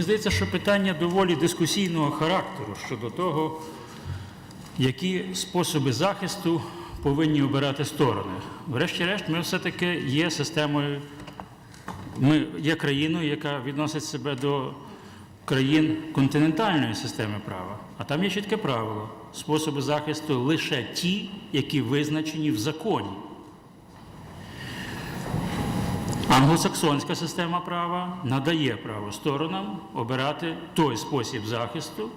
Мені здається, що питання доволі дискусійного характеру щодо того, які способи захисту повинні обирати сторони. Врешті-решт, ми все-таки є системою, ми є країною, яка відносить себе до країн континентальної системи права. А там є чітке правило: способи захисту лише ті, які визначені в законі. Англосаксонська система права надає право сторонам обирати той спосіб захисту,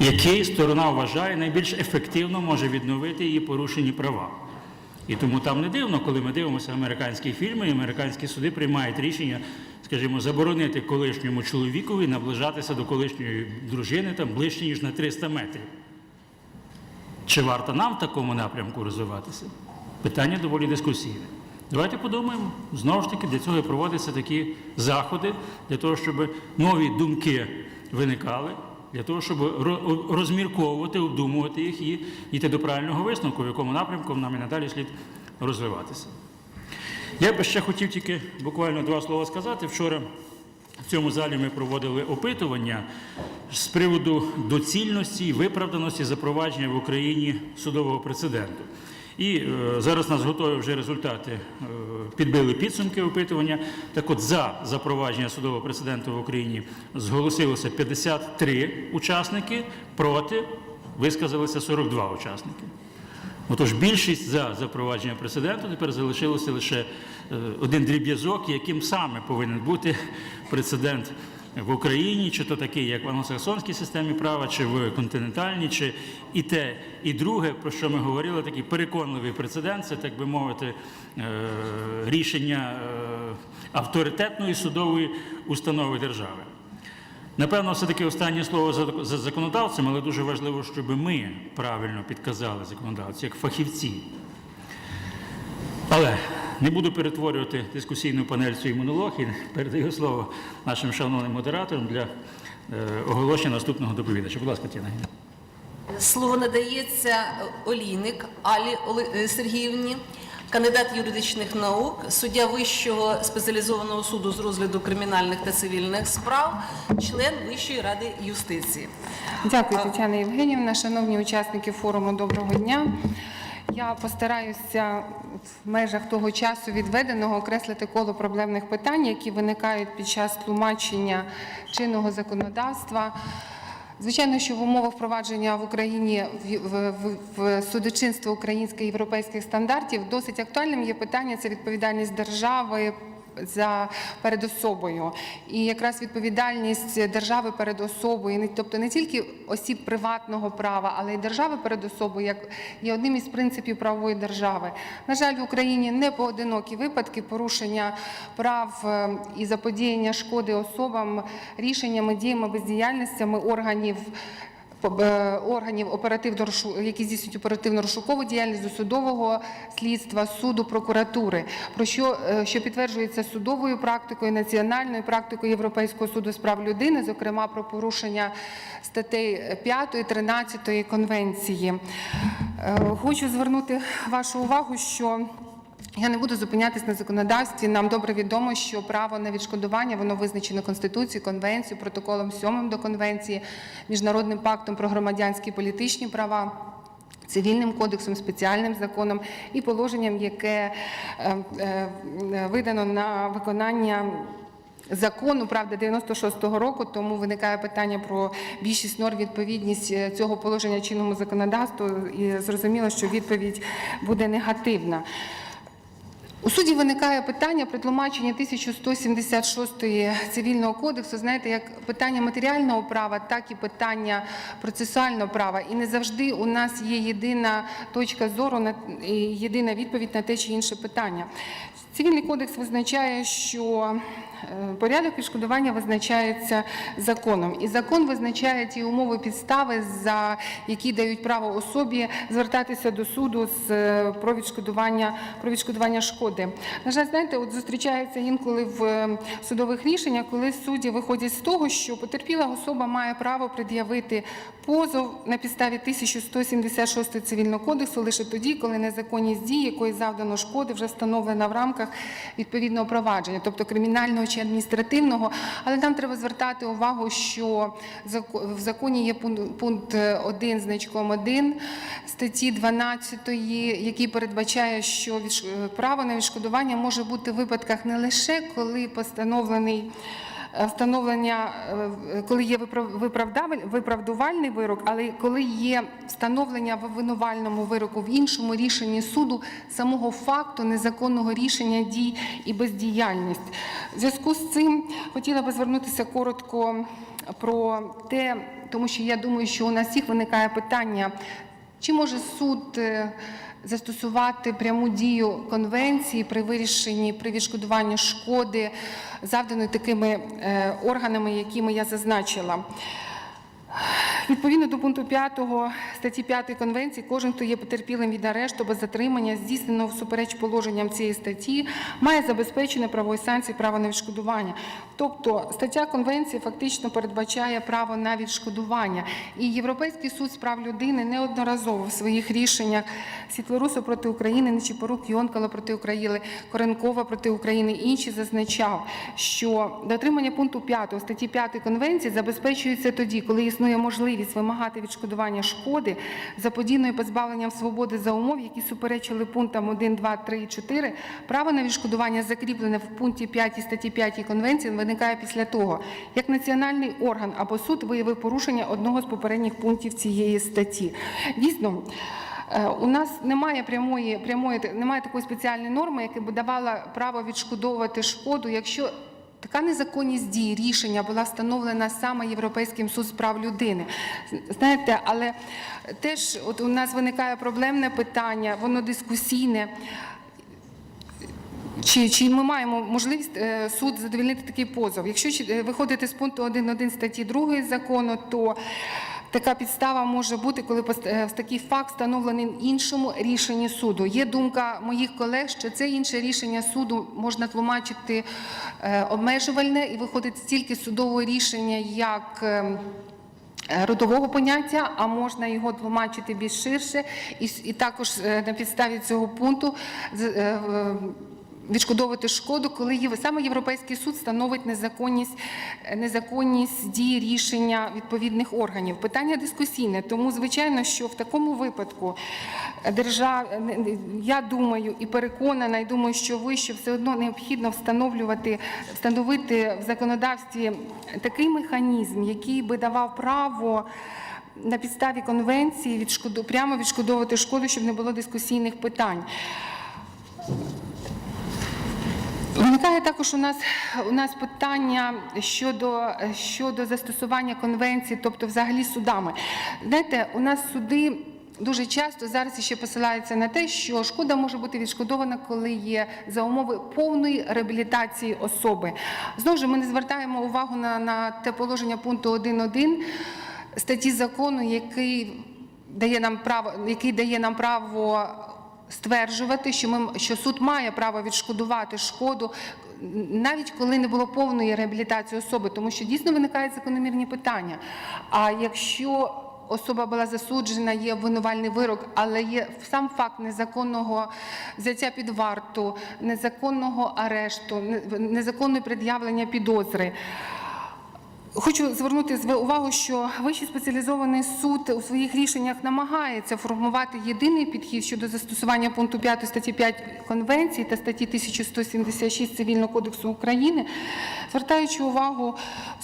який сторона вважає найбільш ефективно може відновити її порушені права. І тому там не дивно, коли ми дивимося американські фільми, і американські суди приймають рішення, скажімо, заборонити колишньому чоловікові наближатися до колишньої дружини там ближче, ніж на 300 метрів. Чи варто нам в такому напрямку розвиватися? Питання доволі дискусійне. Давайте подумаємо. Знову ж таки, для цього і проводяться такі заходи, для того, щоб нові думки виникали, для того, щоб розмірковувати, обдумувати їх і йти до правильного висновку, в якому напрямку нам і надалі слід розвиватися. Я би ще хотів тільки буквально два слова сказати. Вчора в цьому залі ми проводили опитування з приводу доцільності і виправданості запровадження в Україні судового прецеденту. І е, зараз нас готові вже результати, е, підбили підсумки опитування. Так от за запровадження судового прецеденту в Україні зголосилося 53 учасники, проти висказалися 42 учасники. Отож, більшість за запровадження прецеденту тепер залишилося лише е, один дріб'язок, яким саме повинен бути прецедент в Україні, чи то такий, як в англосаксонській системі права, чи в континентальній, чи і те, і друге, про що ми говорили, такий переконливий прецедент, це, так би мовити, е, рішення е, авторитетної судової установи держави. Напевно, все-таки останнє слово за- за законодавцем, але дуже важливо, щоб ми правильно підказали законодавцю, як фахівці. Але не буду перетворювати дискусійну панель свій монолог і передаю слово нашим шановним модераторам для е, оголошення наступного доповідача. Будь ласка, Тіна. Слово надається Олійник Алі е, Сергіївні, кандидат юридичних наук, суддя Вищого спеціалізованого суду з розгляду кримінальних та цивільних справ, член Вищої ради юстиції. Дякую, Тетяна Євгенівна. Шановні учасники форуму, доброго дня. Я постараюся в межах того часу відведеного окреслити коло проблемних питань, які виникають під час тлумачення чинного законодавства. Звичайно, що в умовах впровадження в Україні в, в, в, судочинство українських європейських стандартів досить актуальним є питання це відповідальність держави за перед особою, і якраз відповідальність держави перед особою, тобто не тільки осіб приватного права, але й держави перед особою, як є одним із принципів правової держави. На жаль, в Україні не поодинокі випадки порушення прав е, і заподіяння шкоди особам рішеннями, діями, бездіяльностями органів органів оперативно які здійснюють оперативно-розшукову діяльність до судового слідства, суду, прокуратури, про що, е, що підтверджується судовою практикою, національною практикою Європейського суду з прав людини, зокрема про порушення статей 5 13 конвенції. Е, Хочу звернути вашу увагу, що я не буду зупинятись на законодавстві. Нам добре відомо, що право на відшкодування воно визначено Конституцією, Конвенцією, протоколом 7 до Конвенції, Міжнародним пактом про громадянські політичні права. Цивільним кодексом, спеціальним законом і положенням, яке е, е, видано на виконання закону, правда, 96-го року, тому виникає питання про більшість норм відповідність е, цього положення чинному законодавству, і зрозуміло, що відповідь буде негативна. У суді виникає питання при тлумаченні 1176 цивільного кодексу, знаєте, як питання матеріального права, так і питання процесуального права. І не завжди у нас є єдина точка зору на єдина відповідь на те чи інше питання. Цивільний кодекс визначає, що порядок відшкодування визначається законом, і закон визначає ті умови підстави, за які дають право особі звертатися до суду з е, про відшкодування про відшкодування шкоди. На жаль, знаєте, от зустрічається інколи в е, судових рішеннях, коли судді виходять з того, що потерпіла особа має право пред'явити позов на підставі 1176 цивільного кодексу лише тоді, коли незаконність дій, якої завдано шкоди, вже встановлена в рамках відповідного провадження, тобто кримінального чи адміністративного. Але нам треба звертати увагу, що в законі є пункт- пункт 1 значком 1 статті 12, який передбачає, що право на відшкодування може бути в випадках не лише коли постановлений е, встановлення, е, коли є виправ- виправдувальний вирок, але коли є встановлення в обвинувальному вироку в іншому рішенні суду самого факту незаконного рішення дій і бездіяльність. В зв'язку з цим хотіла би звернутися коротко про те, тому що я думаю, що у нас всіх виникає питання, чи може суд е, застосувати пряму дію конвенції при вирішенні при відшкодуванні шкоди, завданої такими е, органами, якими я зазначила. Відповідно до пункту 5 статті 5 Конвенції, кожен, хто є потерпілим від арешту або затримання, здійсненого всупереч положенням цієї статті, має забезпечене правової санкції право на відшкодування. Тобто стаття Конвенції фактично передбачає право на відшкодування. І Європейський суд з прав людини неодноразово в своїх рішеннях Світлорусу проти України, Нечіпорук, Йонкала проти України, Коренкова проти України інші зазначав, що дотримання пункту 5 статті 5 Конвенції забезпечується тоді, коли існує можливість вимагати відшкодування шкоди заподійною позбавленням свободи за умов, які суперечили пунктам 1, 2, 3 і 4. Право на відшкодування закріплене в пункті 5 статті 5 Конвенції виникає після того, як національний орган або суд виявив порушення одного з попередніх пунктів цієї статті. Дійсно. Е, У нас немає прямої, прямої немає такої спеціальної норми, яка б давала право відшкодовувати шкоду, якщо така незаконність дій, рішення була встановлена саме Європейським суд з прав людини. Знаєте, але теж от у нас виникає проблемне питання, воно дискусійне. Чи, чи ми маємо можливість е, суд задовільнити такий позов? Якщо е, виходити з пункту 1.1 статті 2 закону, то така підстава може бути, коли е, такий факт встановлений в іншому рішенні суду. Є думка моїх колег, що це інше рішення суду можна тлумачити е, обмежувальне і виходить стільки судового рішення, як. е, родового поняття, а можна його тлумачити більш ширше, і, також на підставі цього пункту відшкодовувати шкоду, коли саме Європейський суд становить незаконність, незаконність дії рішення відповідних органів. Питання дискусійне, тому звичайно, що в такому випадку держава, я думаю і переконана, і думаю, що ви що все одно необхідно встановлювати, встановити в законодавстві такий механізм, який би давав право. На підставі конвенції відшкоду прямо відшкодовувати шкоду, щоб не було дискусійних питань. Виникає також у нас у нас питання щодо, щодо застосування конвенції, тобто взагалі судами. Знаєте, у нас суди. Дуже часто зараз ще посилаються на те, що шкода може бути відшкодована, коли є за умови повної реабілітації особи. Знову ж ми не звертаємо увагу на, на те положення пункту 1.1 статті закону, який дає нам право, який дає нам право стверджувати, що ми що суд має право відшкодувати шкоду, навіть коли не було повної реабілітації особи, тому що дійсно виникають закономірні питання. А якщо Особа була засуджена, є обвинувальний вирок, але є сам факт незаконного взяття під варту, незаконного арешту, не- незаконне пред'явлення підозри. Хочу звернути зв- увагу, що Вищий спеціалізований суд у своїх рішеннях намагається формувати єдиний підхід щодо застосування пункту 5 статті 5 Конвенції та статті 1176 Цивільного кодексу України, звертаючи увагу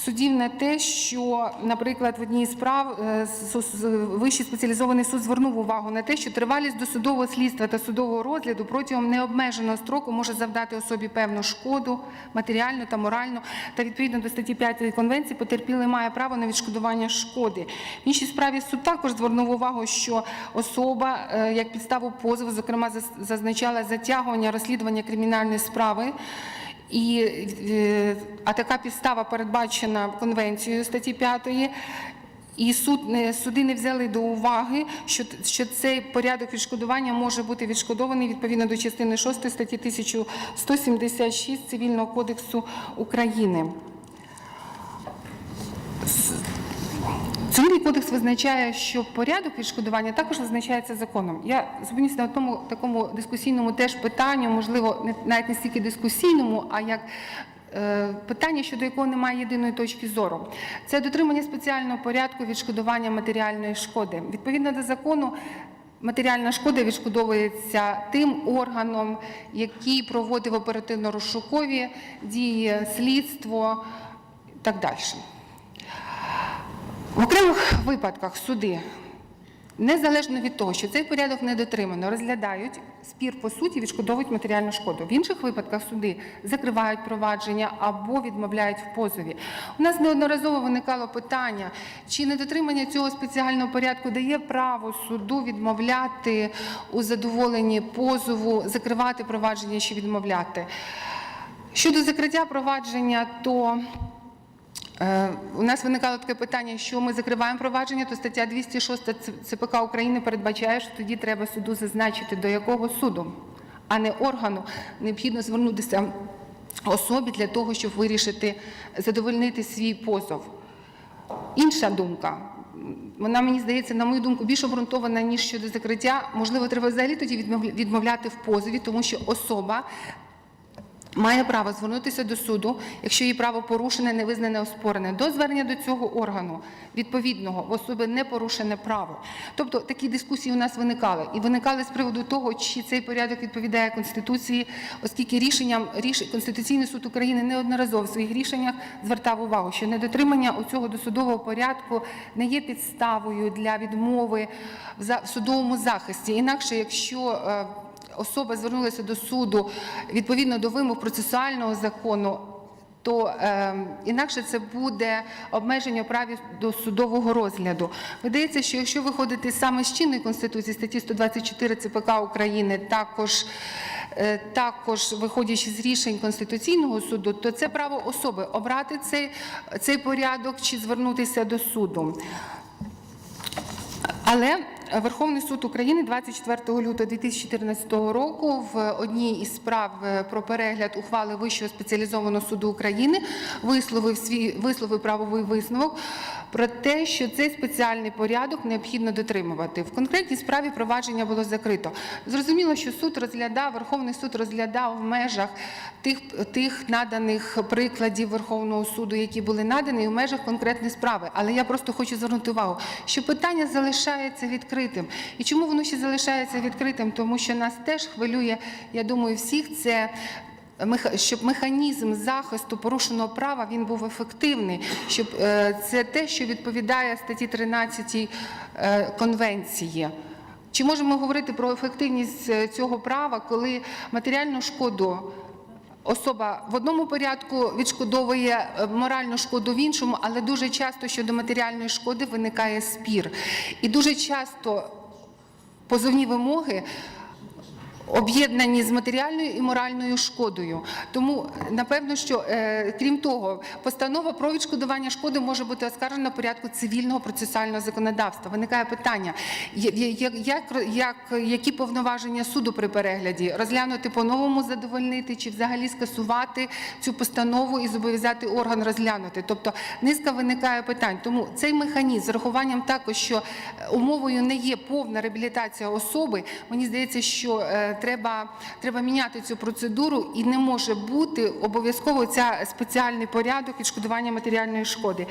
судів на те, що, наприклад, в одній з справ е, с- с- Вищий спеціалізований суд звернув увагу на те, що тривалість досудового слідства та судового розгляду протягом необмеженого строку може завдати особі певну шкоду, матеріальну та моральну, та відповідно до статті 5 Конвенції потерпілий має право на відшкодування шкоди. В іншій справі суд також звернув увагу, що особа е, як підставу позову, зокрема, зазначала затягування розслідування кримінальної справи. І, е, а така підстава передбачена конвенцією статті 5. І суд суди не взяли до уваги, що, що цей порядок відшкодування може бути відшкодований відповідно до частини 6 статті 1176 Цивільного кодексу України. Цивільний кодекс визначає, що порядок відшкодування також визначається законом. Я зупинюся на тому такому дискусійному теж питанню, можливо, навіть не стільки дискусійному, а як е, питання, щодо якого немає єдиної точки зору. Це дотримання спеціального порядку відшкодування матеріальної шкоди. Відповідно до закону. Матеріальна шкода відшкодовується тим органом, який проводив оперативно-розшукові дії, слідство і так далі. В окремих випадках суди, незалежно від того, що цей порядок не дотримано, розглядають спір по суті, відшкодовують матеріальну шкоду. В інших випадках суди закривають провадження або відмовляють в позові. У нас неодноразово виникало питання, чи недотримання цього спеціального порядку дає право суду відмовляти у задоволенні позову, закривати провадження чи відмовляти. Щодо закриття провадження, то У нас виникало таке питання, що ми закриваємо провадження, то стаття 206 ЦПК України передбачає, що тоді треба суду зазначити, до якого суду, а не органу. Необхідно звернутися особі для того, щоб вирішити, задовольнити свій позов. Інша думка. Вона мені здається, на мою думку, більш обґрунтована, ніж щодо закриття. Можливо, треба взагалі тоді відмовля- відмовляти в позові, тому що особа має право звернутися до суду, якщо її право порушене, не визнане оспорене, до звернення до цього органу відповідного в особи не порушене право. Тобто такі дискусії у нас виникали і виникали з приводу того, чи цей порядок відповідає конституції, оскільки рішенням ріш... Конституційний суд України неодноразово в своїх рішеннях звертав увагу, що недотримання у цього досудового порядку не є підставою для відмови в судовому захисті. Інакше, якщо е, особа звернулася до суду відповідно до вимог процесуального закону, то е, інакше це буде обмеження правів до судового розгляду. Видається, що якщо виходити саме з чинної конституції статті 124 ЦПК України, також е, також виходячи з рішень Конституційного суду, то це право особи обрати цей, цей порядок чи звернутися до суду. Але Верховний суд України 24 лютого 2014 року в одній із справ е, про перегляд ухвали Вищого спеціалізованого суду України висловив свій висловив правовий висновок про те, що цей спеціальний порядок необхідно дотримувати. В конкретній справі провадження було закрито. Зрозуміло, що суд розглядав, Верховний суд розглядав в межах тих, тих наданих прикладів Верховного суду, які були надані, і в межах конкретної справи. Але я просто хочу звернути увагу, що питання залишається відкритим. І чому воно ще залишається відкритим? Тому що нас теж хвилює, я думаю, всіх це. Щоб механізм захисту порушеного права він був ефективний, щоб е, це те, що відповідає статті 13 е, конвенції. Чи можемо говорити про ефективність е, цього права, коли матеріальну шкоду особа в одному порядку відшкодовує моральну шкоду в іншому, але дуже часто щодо матеріальної шкоди виникає спір. І дуже часто позовні вимоги об'єднані з матеріальною і моральною шкодою. Тому напевно, що е, крім того, постанова про відшкодування шкоди може бути оскаржена в порядку цивільного процесуального законодавства. Виникає питання, як, як, як, які повноваження суду при перегляді розглянути по-новому, задовольнити чи взагалі скасувати цю постанову і зобов'язати орган розглянути. Тобто низка виникає питань. Тому цей механізм з урахуванням також, що е, умовою не є повна реабілітація особи. Мені здається, що е, треба, треба міняти цю процедуру, і не може бути обов'язково ця спеціальний порядок відшкодування матеріальної шкоди.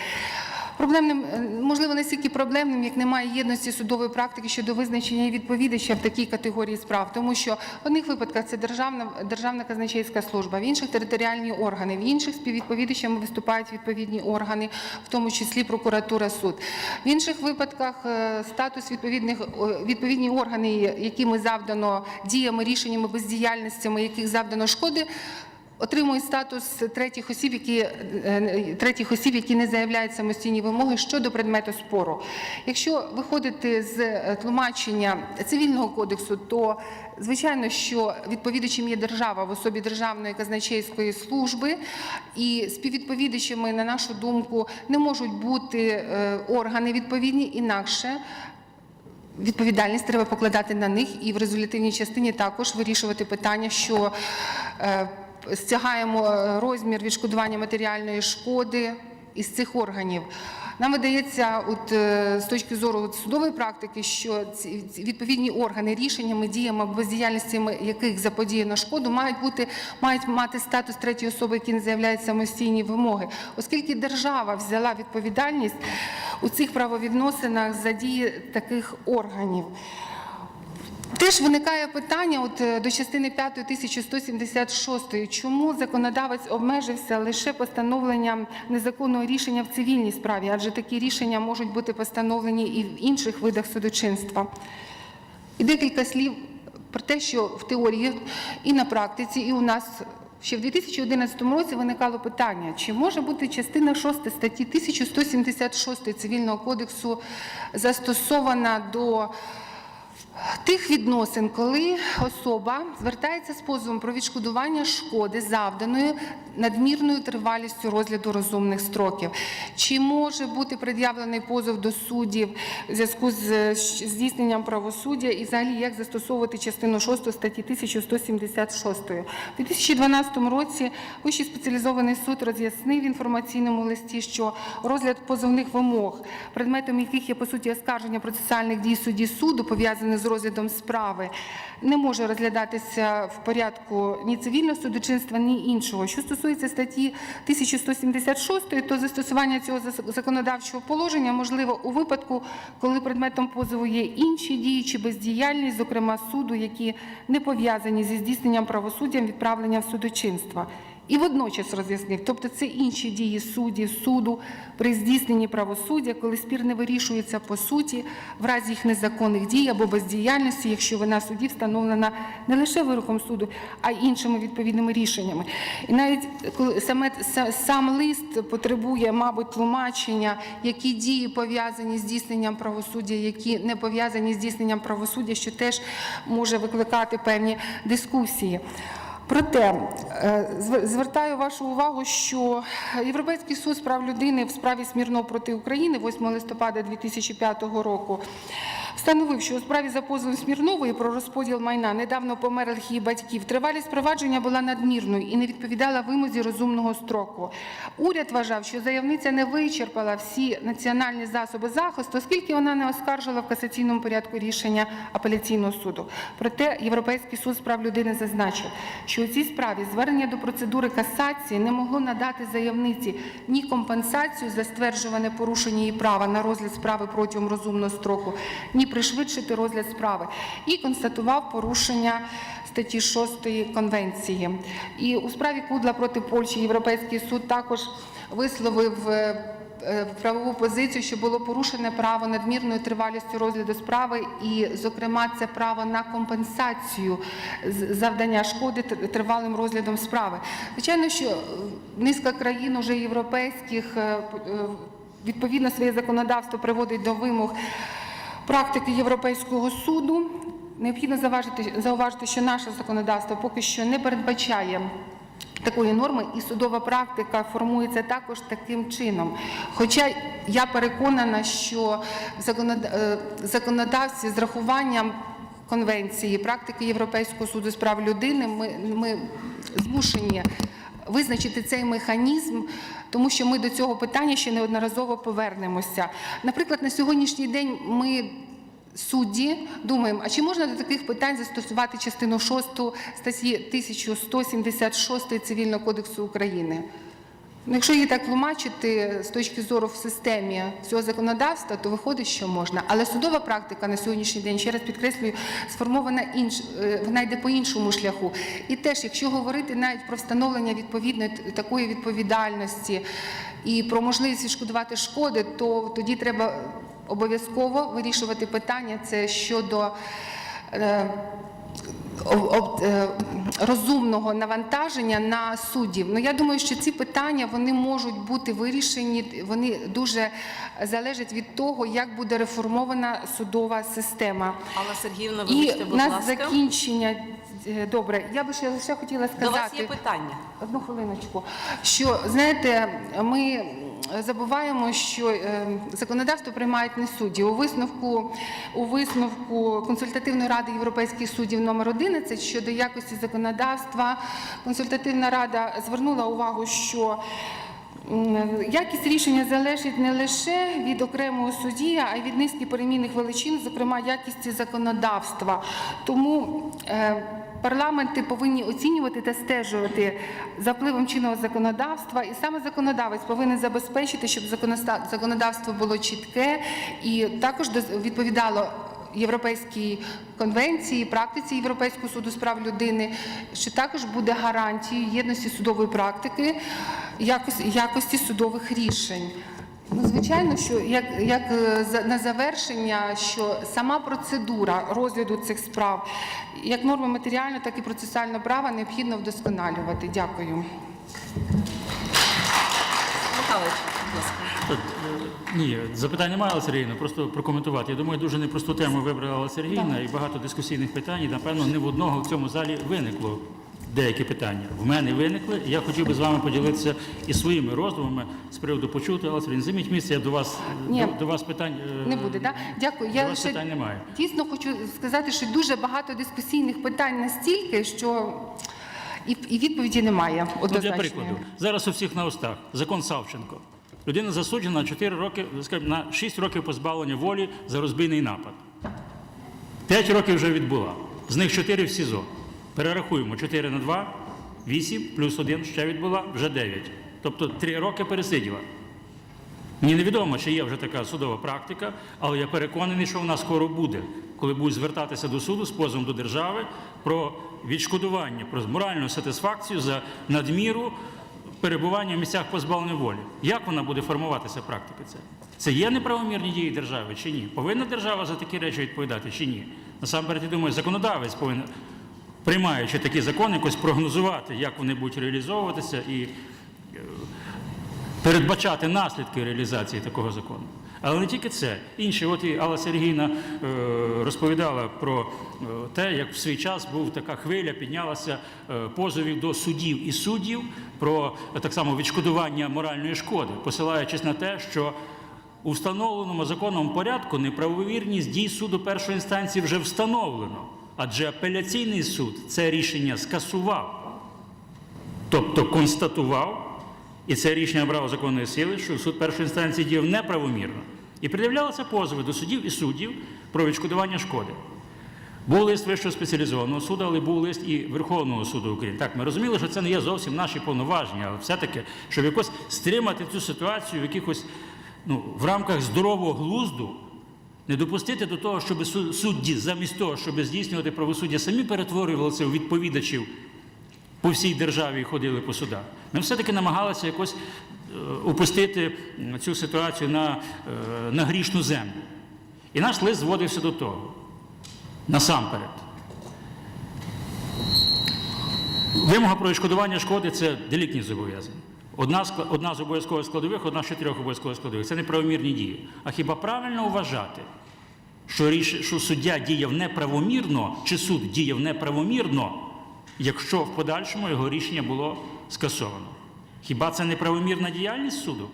Проблемним, е, можливо, не стільки проблемним, як немає єдності судової практики щодо визначення відповідача в такій категорії справ, тому що в одних випадках це державна, державна казначейська служба, в інших територіальні органи, в інших співвідповідачами виступають відповідні органи, в тому числі прокуратура, суд. В інших випадках е, статус відповідних відповідні органи, якими завдано діями, рішеннями, бездіяльностями, яких завдано шкоди. Отримують статус третіх осіб, які е, третіх осіб, які не заявляють самостійні вимоги щодо предмету спору. Якщо виходити з е, тлумачення цивільного кодексу, то звичайно, що відповідачем є держава в особі Державної казначейської служби, і співвідповідачами, на нашу думку, не можуть бути е, органи відповідні інакше. Відповідальність треба покладати на них і в резолютивній частині також вирішувати питання, що е, стягаємо е, розмір відшкодування матеріальної шкоди із цих органів. Нам видається, от е, з точки зору от судової практики, що ці відповідні органи рішеннями, діями або бездіяльностями яких заподіяно шкоду, мають бути мають мати статус третьої особи, які не заявляють самостійні вимоги, оскільки держава взяла відповідальність у цих правовідносинах за дії таких органів. Теж виникає питання от, е, до частини 5 1176, чому законодавець обмежився лише постановленням незаконного рішення в цивільній справі, адже такі рішення можуть бути постановлені і в інших видах судочинства. І декілька слів про те, що в теорії і на практиці, і у нас ще в 2011 році виникало питання, чи може бути частина 6 статті 1176 Цивільного кодексу застосована до тих відносин, коли особа звертається з позовом про відшкодування шкоди, завданої надмірною тривалістю розгляду розумних строків. Чи може бути пред'явлений позов до суддів в зв'язку з здійсненням правосуддя і взагалі як застосовувати частину 6 статті 1176? У 2012 році Вищий спеціалізований суд роз'яснив в інформаційному листі, що розгляд позовних вимог, предметом яких є по суті оскарження процесуальних дій судді суду, пов'язаних з розглядом справи, не може розглядатися в порядку ні цивільного судочинства, ні іншого. Що стосується статті 1176, то застосування цього законодавчого положення можливо у випадку, коли предметом позову є інші дії чи бездіяльність, зокрема суду, які не пов'язані зі здійсненням правосуддям відправлення в судочинства. І водночас роз'яснив, тобто це інші дії суддів, суду при здійсненні правосуддя, коли спір не вирішується по суті, в разі їх незаконних дій або бездіяльності, якщо вина судді встановлена не лише вироком суду, а й іншими відповідними рішеннями. І навіть саме сам лист потребує, мабуть, тлумачення, які дії пов'язані з здійсненням правосуддя, які не пов'язані з здійсненням правосуддя, що теж може викликати певні дискусії. Проте е, звертаю вашу увагу, що Європейський суд з прав людини в справі Смірно проти України 8 листопада 2005 року встановив, що у справі за позовом Смірнової про розподіл майна недавно померлих її батьків тривалість провадження була надмірною і не відповідала вимозі розумного строку. Уряд вважав, що заявниця не вичерпала всі національні засоби захисту, оскільки вона не оскаржила в касаційному порядку рішення апеляційного суду. Проте Європейський суд з прав людини зазначив, що у цій справі звернення до процедури касації не могло надати заявниці ні компенсацію за стверджуване порушення її права на розгляд справи протягом розумного строку, ні пришвидшити розгляд справи, і констатував порушення статті 6 конвенції. І у справі Кудла проти Польщі Європейський суд також висловив. е, е, правову позицію, що було порушене право надмірною тривалістю розгляду справи, і, зокрема, це право на компенсацію завдання шкоди тривалим розглядом справи. Звичайно, що е, низка країн уже європейських відповідно своє законодавство приводить до вимог практики Європейського суду. Необхідно зауважити, зауважити, що наше законодавство поки що не передбачає такої норми, і судова практика формується також таким чином. Хоча я переконана, що е, законодавці з рахуванням конвенції, практики Європейського суду з прав людини, ми, ми змушені визначити цей механізм, тому що ми до цього питання ще неодноразово повернемося. Наприклад, на сьогоднішній день ми. Судді думаємо, а чи можна до таких питань застосувати частину 6 статті 1176 Цивільного кодексу України? Ну, якщо її так тлумачити з точки зору в системі цього законодавства, то виходить, що можна. Але судова практика на сьогоднішній день, ще раз підкреслюю, сформована інш, е, вона йде по іншому шляху. І теж, якщо говорити навіть про встановлення відповідної такої відповідальності і про можливість відшкодувати шкоди, то тоді треба обов'язково вирішувати питання це щодо. Е, розумного навантаження на суддів. Ну я думаю, що ці питання вони можуть бути вирішені. Вони дуже залежать від того, як буде реформована судова система. Алла Сергіївна, І вибачте, в будь нас закінчення. е, Добре, я би ще лише хотіла сказати. До вас є питання. Одну хвилиночку. Що знаєте, ми забуваємо, що е, законодавство приймають не судді. У висновку у висновку консультативної ради європейських суддів номер 11 щодо якості законодавства. Консультативна рада звернула увагу, що Якість рішення залежить не лише від окремого судді, а й від низки перемінних величин, зокрема якісті законодавства. Тому е, парламенти повинні оцінювати та стежувати за впливом чинного законодавства, і саме законодавець повинен забезпечити, щоб законодавство було чітке і також відповідало Європейській конвенції, практиці Європейського суду з прав людини, що також буде гарантією єдності судової практики, якості судових рішень. Ну, звичайно, що як, як е, за- на завершення, що сама процедура розгляду цих справ, як норми матеріального, так і процесуального права необхідно вдосконалювати. Дякую. Михайлович, будь ласка. Е, Ні, запитань немає, Алла Сергіївна, просто прокоментувати. Я думаю, дуже непросту тему вибрала Алла Сергіївна і багато дискусійних питань. Напевно, не в одного в цьому залі виникло деякі питання. В мене виникли, я хотів би з вами поділитися і своїми роздумами з приводу почути. Сергіївна, займіть місце, я до вас, Ні. до, до вас питань е, Не буде, так? Дякую. До Я вас питань немає. дійсно хочу сказати, що дуже багато дискусійних питань настільки, що і, і відповіді немає. Ну, для прикладу, зараз у всіх на устах закон Савченко. Людина засуджена на 4 роки, скажімо, на 6 років позбавлення волі за розбійний напад. 5 років вже відбула. З них 4 в СІЗО. Перерахуємо 4 на 2, 8, плюс 1 ще відбула, вже 9. Тобто 3 роки пересиділа. Мені невідомо, чи є вже така судова практика, але я переконаний, що вона скоро буде, коли будуть звертатися до суду з позовом до держави про відшкодування, про моральну сатисфакцію за надміру перебування в місцях позбавлення волі. Як вона буде формуватися практика? Це це є неправомірні дії держави чи ні? Повинна держава за такі речі відповідати чи ні? Насамперед, я думаю, законодавець повинен, приймаючи такі закони, якось прогнозувати, як вони будуть реалізовуватися і передбачати наслідки реалізації такого закону. Але не тільки це. Інші, от і Алла Сергійна е, розповідала про е, те, як в свій час був така хвиля, піднялася е, позовів до судів і суддів про е, так само відшкодування моральної шкоди, посилаючись на те, що у встановленому законом порядку неправовірність дій суду першої інстанції вже встановлено, адже апеляційний суд це рішення скасував, тобто констатував. І це рішення брало законної сили, що суд першої інстанції діяв неправомірно. І пред'являлися позови до судів і суддів про відшкодування шкоди. Був лист Вищого спеціалізованого суду, але був лист і Верховного суду України. Так, ми розуміли, що це не є зовсім наші повноваження, але все-таки, щоб якось стримати цю ситуацію в якихось ну, в рамках здорового глузду, не допустити до того, щоб судді, замість того, щоб здійснювати правосуддя, самі перетворювалися у відповідачів по всій державі і ходили по судах. Ми все-таки намагалися якось е, упустити цю ситуацію на, е, на грішну землю. І наш лист зводився до того. Насамперед. Вимога про відшкодування шкоди це деліктні зобов'язання. Одна, одна з обов'язкових складових, одна з чотирьох обов'язкових складових. Це неправомірні дії. А хіба правильно вважати, що, ріш... що суддя діяв неправомірно, чи суд діяв неправомірно, якщо в подальшому його рішення було скасовано? Хіба це неправомірна діяльність суду?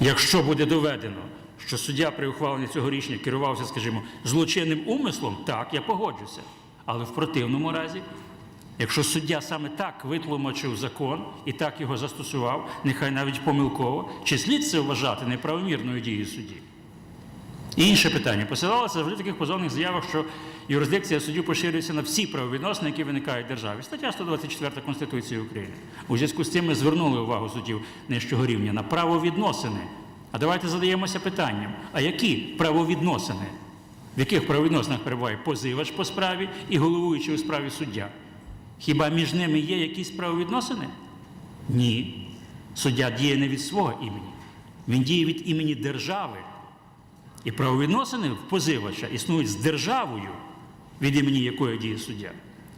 Якщо буде доведено, що суддя при ухваленні цього рішення керувався, скажімо, злочинним умислом, так, я погоджуся. Але в противному разі, якщо суддя саме так витлумачив закон і так його застосував, нехай навіть помилково, чи слід це вважати неправомірною дією судді? І інше питання. Посилалося в таких позовних заявах, що юрисдикція суддів поширюється на всі правовідносини, які виникають в державі. Стаття 124 Конституції України. У зв'язку з цим ми звернули увагу суддів нижчого рівня на правовідносини. А давайте задаємося питанням: а які правовідносини? В яких правовідносинах перебуває позивач по справі і головуючий у справі суддя? Хіба між ними є якісь правовідносини? Ні. Суддя діє не від свого імені, він діє від імені держави. І правовідносини в позивача існують з державою, від імені якої діє суддя.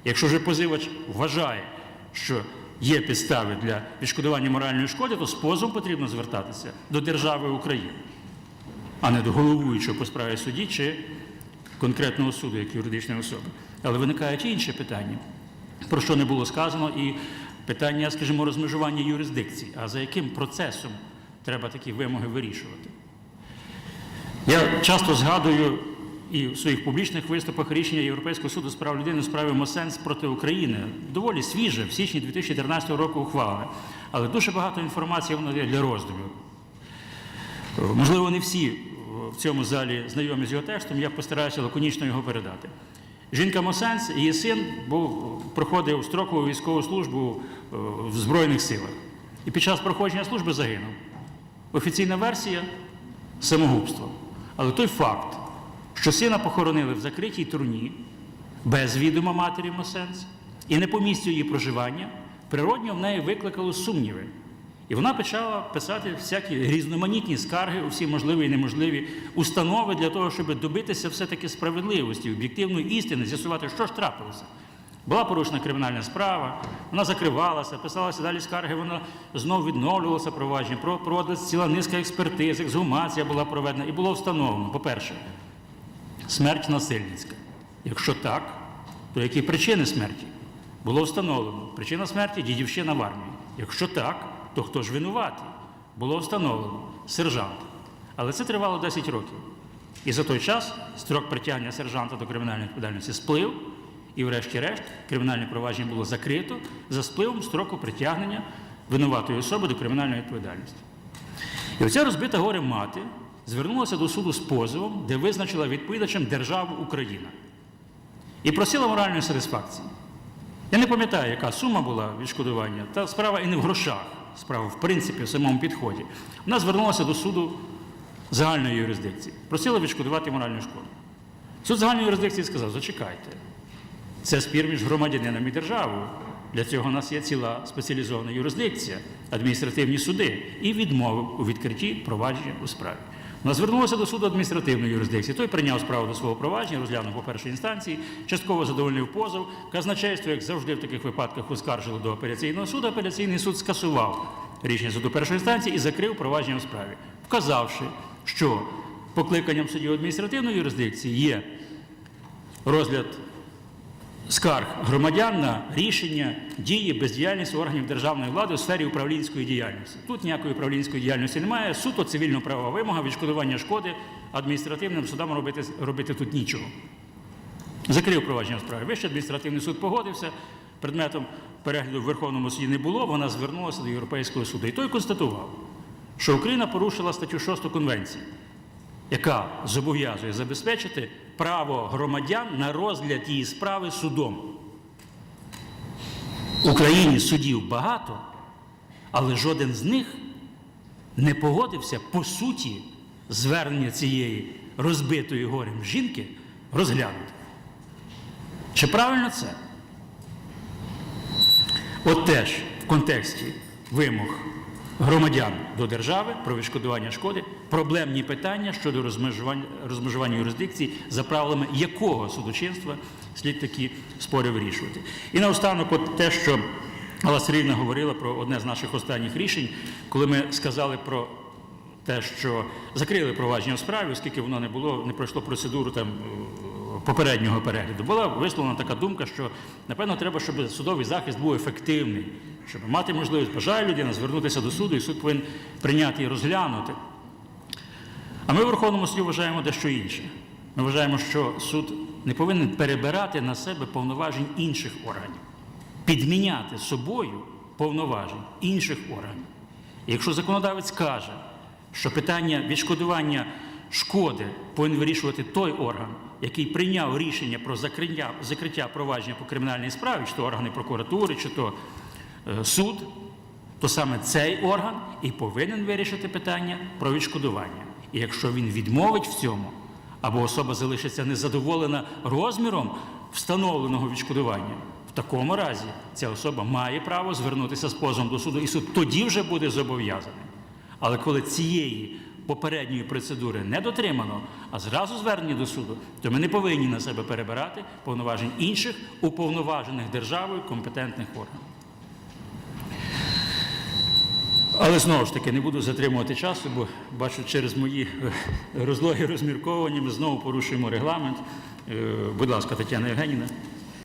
Якщо ж позивач вважає, що є підстави для відшкодування моральної шкоди, то з позовом потрібно звертатися до держави України, а не до головуючого по справі судді чи конкретного суду, як юридичної особи. Але виникають інші питання, про що не було сказано, і питання, скажімо, розмежування юрисдикцій. А за яким процесом треба такі вимоги вирішувати? Я часто згадую і в своїх публічних виступах рішення Європейського суду з прав людини у справі Мосенс проти України доволі свіже, в січні 2014 року ухвалене. Але дуже багато інформації воно є для роздумів. Можливо, не всі в цьому залі знайомі з його текстом, я постараюся лаконічно його передати. Жінка Мосенс, її син був, проходив строкову військову службу е, в Збройних силах. І під час проходження служби загинув. Офіційна версія самогубство. Але той факт, що сина похоронили в закритій труні без відома матері Мосенс і не по місцю її проживання, природньо в неї викликало сумніви. І вона почала писати всякі різноманітні скарги у всі можливі і неможливі установи для того, щоб добитися все-таки справедливості, об'єктивної істини, з'ясувати, що ж трапилося. Була порушена кримінальна справа, вона закривалася, писалася далі скарги, вона знову відновлювалося провадження, про- проводилася ціла низка експертиз, ексгумація була проведена і було встановлено, по-перше, смерть насильницька. Якщо так, то які причини смерті? Було встановлено. Причина смерті дідівщина в армії. Якщо так, то хто ж винуватий? Було встановлено сержант. Але це тривало 10 років. І за той час строк притягнення сержанта до кримінальної відповідальності сплив, і, врешті-решт, кримінальне провадження було закрито за спливом строку притягнення винуватої особи до кримінальної відповідальності. І оця розбита горе мати звернулася до суду з позовом, де визначила відповідачем державу Україна і просила моральної сатисфакції. Я не пам'ятаю, яка сума була відшкодування, та справа і не в грошах, справа в принципі в самому підході. Вона звернулася до суду загальної юрисдикції, просила відшкодувати моральну шкоду. Суд загальної юрисдикції сказав: зачекайте, це спір між громадянином і державою. Для цього у нас є ціла спеціалізована юрисдикція, адміністративні суди, і відмовив у відкритті провадження у справі. Вона звернулася до суду адміністративної юрисдикції. Той прийняв справу до свого провадження, розглянув по першій інстанції, частково задовольнив позов. Казначейство, як завжди в таких випадках, оскаржило до апеляційного суду. Апеляційний суд скасував рішення суду першої інстанції і закрив провадження у справі, вказавши, що покликанням суддів адміністративної юрисдикції є розгляд скарг громадян на рішення дії бездіяльність органів державної влади у сфері управлінської діяльності. Тут ніякої управлінської діяльності немає. Суто цивільно-правова вимога, відшкодування шкоди адміністративним судам робити, робити тут нічого. Закрив провадження в справі. Вищий адміністративний суд погодився. Предметом перегляду в Верховному суді не було. Вона звернулася до Європейського суду. І той констатував, що Україна порушила статтю 6 Конвенції яка зобов'язує забезпечити право громадян на розгляд її справи судом. В Україні судів багато, але жоден з них не погодився по суті звернення цієї розбитої горем жінки розглянути. Чи правильно це? От теж в контексті вимог громадян до держави про відшкодування шкоди проблемні питання щодо розмежування, розмежування юрисдикцій, за правилами якого судочинства слід такі спори вирішувати. І наостанок, от те, що Алла Сергіївна говорила про одне з наших останніх рішень, коли ми сказали про те, що закрили провадження в справі, оскільки воно не було, не пройшло процедуру там попереднього перегляду. Була висловлена така думка, що напевно треба, щоб судовий захист був ефективний, щоб мати можливість бажає людина звернутися до суду, і суд повинен прийняти і розглянути. А ми в Верховному суді вважаємо дещо інше. Ми вважаємо, що суд не повинен перебирати на себе повноважень інших органів, підміняти собою повноважень інших органів. І якщо законодавець каже, що питання відшкодування шкоди повинен вирішувати той орган, який прийняв рішення про закриття, закриття провадження по кримінальній справі, чи то органи прокуратури, чи то е, суд, то саме цей орган і повинен вирішити питання про відшкодування. І якщо він відмовить в цьому, або особа залишиться незадоволена розміром встановленого відшкодування, в такому разі ця особа має право звернутися з позовом до суду, і суд тоді вже буде зобов'язаний. Але коли цієї попередньої процедури не дотримано, а зразу звернення до суду, то ми не повинні на себе перебирати повноважень інших уповноважених державою компетентних органів. Але знову ж таки не буду затримувати часу, бо бачу, через мої е, розлоги розмірковування ми знову порушуємо регламент. Е, Будь ласка, Тетяна Євгенівна.